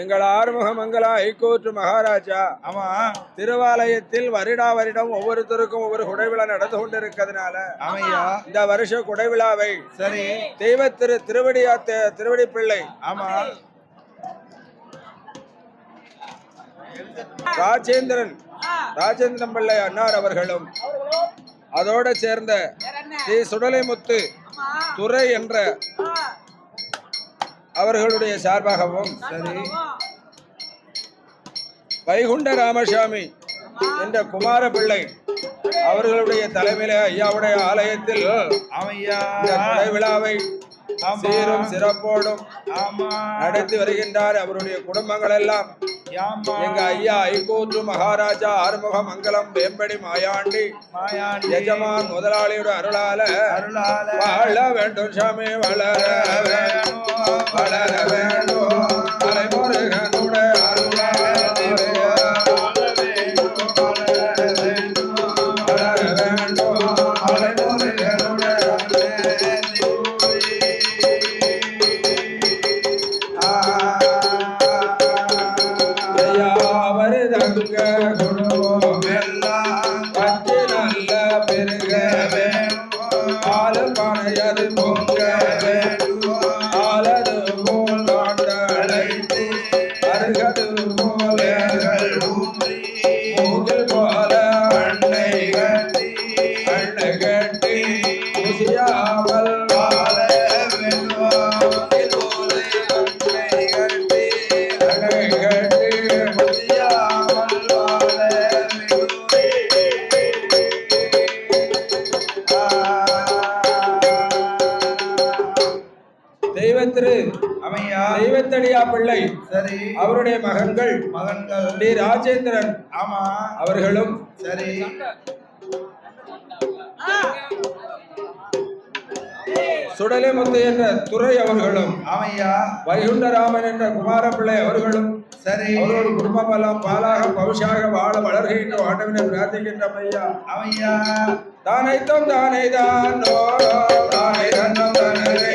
எங்கள் ஆறுமுக மங்களா ஹைகோர்ட் மகாராஜா. ஆமா. திருவாலயத்தில் வருடா வருடம் ஒவ்வொருத்தருக்கும் ஒவ்வொரு குடைவிழா நடந்து கொண்டிருக்கிறதுனால ஆமையா இந்த வருஷ குடைவிழாவை சரி. தெய்வ திரு திருவடியா திருவடி பிள்ளை ஆமா. ராஜேந்திரன் ராஜேந்திரன் பிள்ளை அன்னார் அவர்களும் அதோட சேர்ந்த ஸ்ரீ சுடலைமுத்து துரை என்ற அவர்களுடைய சார்பாகவும் சரி. வைகுண்ட ராமசாமி என்ற குமார பிள்ளை அவர்களுடைய தலைமையில ஐயாவுடைய ஆலயத்தில் விழாவை. சீரும் சிறப்போடும். நடத்தி வருகின்றார் அவருடைய குடும்பங்கள் எல்லாம் எங்க ஐயா ஐகோற்று மகாராஜா ஆறுமுக மங்கலம் வேம்படி மாயாண்டி. மாயாண்டி. எஜமான் முதலாளியோட அருளால அருளால. வாழ வேண்டும் சாமி வளர வேணும் வளர வேண்டும். அவருடைய மகன்கள் மகன்கள். டி ராஜேந்திரன். ஆமா. அவர்களும் சரி. சுடலைமுத்து என்ற துறை அவர்களும் ஆமையா. வைகுண்டராமன் என்ற குமாரப்பிள்ளை அவர்களும் சரி. அவர்கள் குடும்பம் எல்லாம் பாலாக பவுஷாக வாழ வளர்கின்ற ஆண்டவனை பிரார்த்திக்கின்ற ஐயா அமையா தானைத்தம் தானை தான் தானை தன்னம் தானை.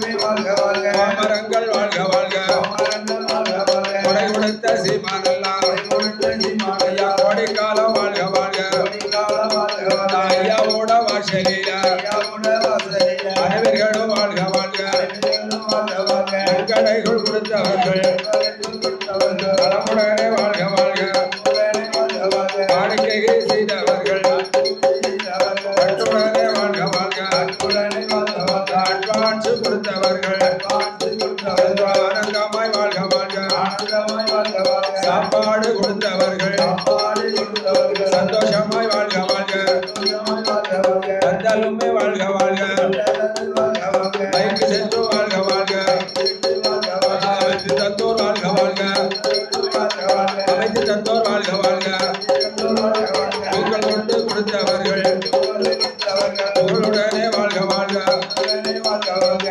கோயிலுமே மரங்கள் வாழ்க. வாழ்க கொடை கொடுத்த சீமானெல்லாம் உலகமே வாழ்க வாழ்க. வயிற்று சென்று வாழ்க வாழ்க. அமைத்து தந்தோர் வாழ்க வாழ்க. அமைத்து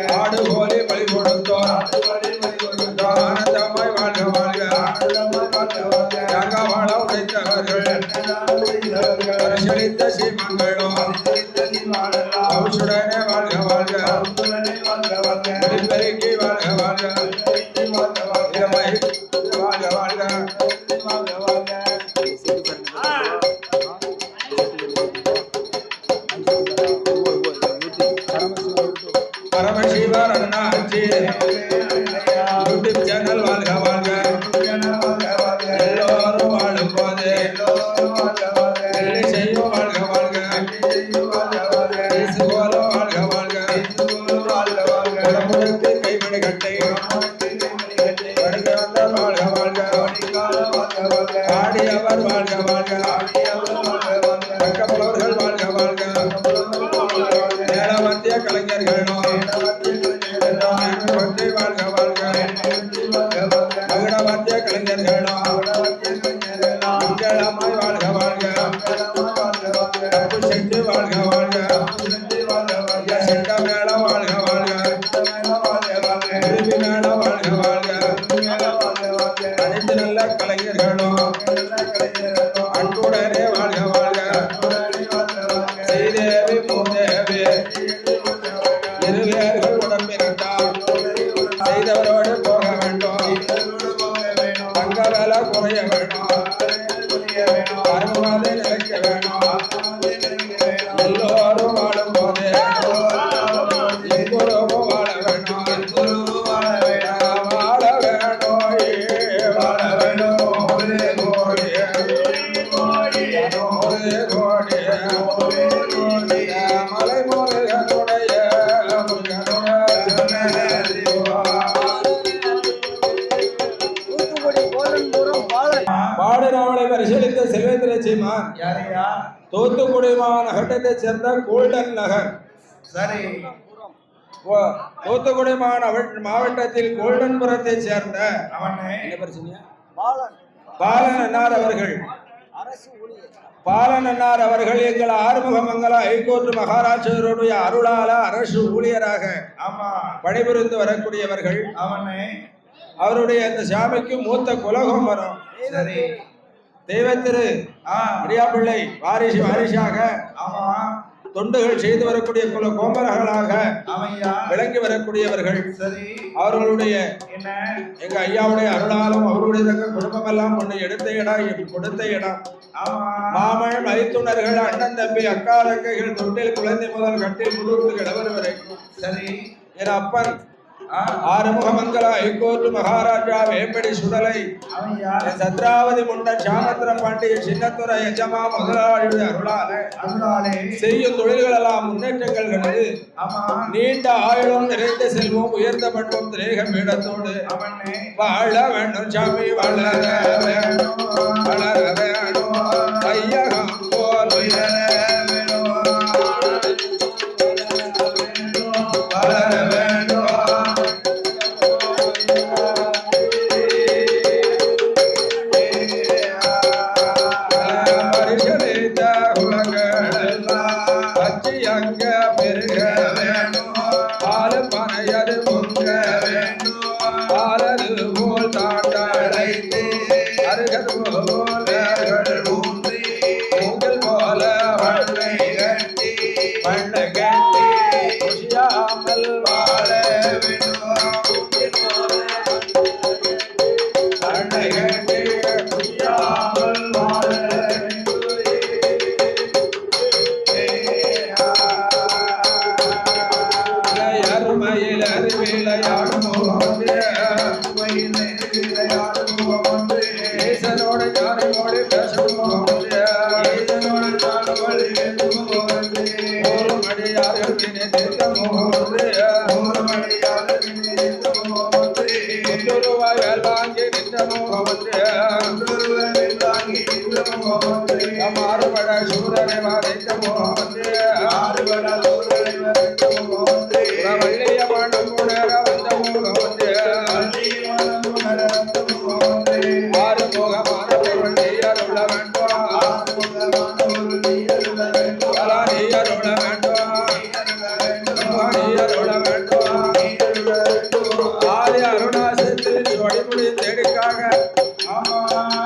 ஆடு போலே பலி கொடுத்தோர். வாழ்க வாழ்க அன்புடனே வாழ்க வாழ்க. செய்தேவி பூதேவி. இருவேர்கள் உடம்பிருந்தால் செய்தவரோடு போக வேண்டும். தங்க வேலை குறைய வேண்டும். அருமாதை நிலைக்க எல்லோரும் சீமான் யாரையா? தூத்துக்குடி மாநகரத்தைச் சேர்ந்த கோல்டன் நகர். சரி. ஓ- தூத்துக்குடி மாநகர மாவட்டத்தில் கோல்டன்புரத்தைச் சேர்ந்த அவனை என்ன பிரச்சனையா பாலன். பாலன் அன்னார் அவர்கள். அரசு ஊழியர். பாலன் அன்னார் அவர்கள் எங்கள் ஆறுமுகமங்கல ஹைகோர்ட் மகாராஜருடைய அருளால அரசு ஊழியராக ஆமா. பணிபுரிந்து வரக்கூடியவர்கள். அவனை அவருடைய அந்த சாமிக்கு மூத்த குலகம் வரும் சரி தெய்வத்திரு. ஆ பிரியாபிள்ளை வாரிசு வாரிசாக ஆமா தொண்டுகள் செய்து வரக்கூடிய குல கோமரர்களாக விளங்கி வரக்கூடியவர்கள். சரி. அவர்களுடைய என்ன? எங்க ஐயாவுடைய அருளாலும் அவருடைய தங்க குடும்பமெல்லாம் ஒன்று எடுத்த இடம் கொடுத்த இடம் மாமன் மைத்துனர்கள் அண்ணன் தம்பி அக்கா அக்கைகள் தொட்டில் குழந்தை முதல் கட்டில் முழுவதும் கிழவர் வரைக்கும் சரி. என் அப்பன் ஆ ஆறுமுகமங்கல ஹைகோர்ட் மகாராஜா வேம்படி சுடலை சத்ராவதி முண்டன் சாமந்திர பாண்டிய சின்னத்துறை எஜமா முதலாளியுடைய அருளால. செய்யும் தொழில்கள் எல்லாம் முன்னேற்றங்கள் கண்டு நீண்ட ஆயுளும் நிறைந்த செல்வம் உயர்ந்த பண்பும் திரேக பீடத்தோடு வாழ வேண்டும் சாமி வளர வளர பெருக வேணும். பால் பனையது ஆதி அருணாசத்தில் சொடிமுடி தேடிக்காக. ஆதி அருணாசத்தில் அருள்முடி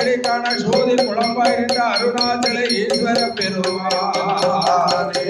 தேடிக்கான சோதி குழம்பாயிருந்த அருணாச்சல ஈஸ்வர பெருமானே.